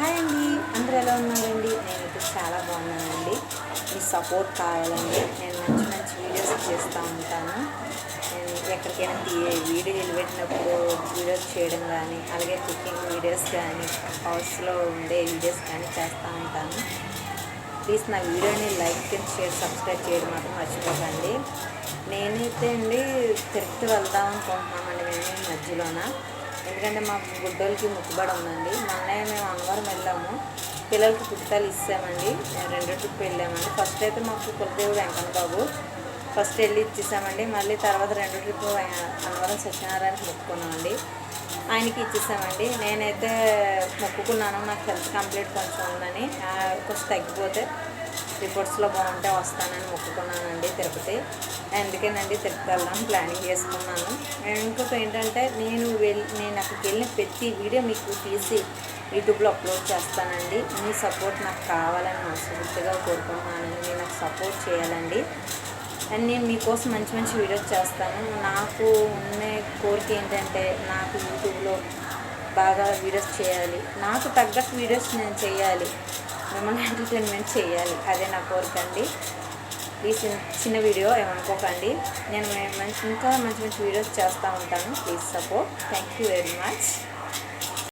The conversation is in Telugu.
హాయ్ అండి. అందరు ఎలా ఉన్నారండి? నేనైతే చాలా బాగున్నానండి. మీ సపోర్ట్ కావాలండి. నేను మంచి మంచి వీడియోస్ చేస్తూ ఉంటాను. నేను ఎక్కడికైనా తీ వీడియోలు పెట్టినప్పుడు వీడియోస్ చేయడం కానీ అలాగే కుకింగ్ వీడియోస్ కానీ హౌస్లో ఉండే వీడియోస్ కానీ చేస్తూ ఉంటాను. ప్లీజ్ నా వీడియోని లైక్ అండ్ షేర్ సబ్స్క్రైబ్ చేయడం మాత్రం మర్చిపోకండి. నేనైతే అండి తిరుపతి వెళ్దాం అనుకుంటున్నామండి మేము ఈ మధ్యలోన. ఎందుకంటే మా గుడ్డోలకి ముక్కుబడి ఉందండి. మొన్నే మేము అన్నవరం వెళ్ళాము పిల్లలకి పుట్టాలు ఇస్తామండి రెండో ట్రిప్ వెళ్ళామండి. ఫస్ట్ అయితే మాకు కులదేవుడు వెంకన్న బాబు ఫస్ట్ వెళ్ళి ఇచ్చేసామండి. మళ్ళీ తర్వాత రెండో ట్రిప్ అన్నవరం సత్యనారాయణకి మొక్కుకున్నామండి. ఆయనకి ఇచ్చేసామండి. నేనైతే మొక్కుకున్నాను. నాకు హెల్త్ కంప్లీట్ కొంచెం ఉందని. కొంచెం తగ్గిపోతే రిపోర్ట్స్లో బాగుంటే వస్తానని మొక్కుకున్నానండి తిరుపతి. అందుకేనండి తిరుపతి వెళ్దాం ప్లానింగ్ చేసుకున్నాను. ఇంకొక ఏంటంటే నేను వెళ్ళి నేను అక్కడికి వెళ్ళిన ప్రతి వీడియో మీకు తీసి యూట్యూబ్లో అప్లోడ్ చేస్తానండి. మీ సపోర్ట్ నాకు కావాలని మనస్ఫూర్తిగా కోరుకుంటున్నానండి. మీరు నాకు సపోర్ట్ చేయాలండి. అండ్ నేను మీకోసం మంచి మంచి వీడియోస్ చేస్తాను. నాకు ఉన్న కోరిక ఏంటంటే నాకు యూట్యూబ్లో బాగా వీడియోస్ చేయాలి. నాకు తగ్గట్టు వీడియోస్ నేను చేయాలి. మిమ్మల్ని ఎంటర్టైన్మెంట్ చేయాలి. అదే నా కోరిక అండి. ప్లీజ్ చిన్న చిన్న వీడియో ఏమనుకోకండి నేను మంచి ఇంకా మంచి మంచి వీడియోస్ చేస్తూ ఉంటాను. Please support thank you very much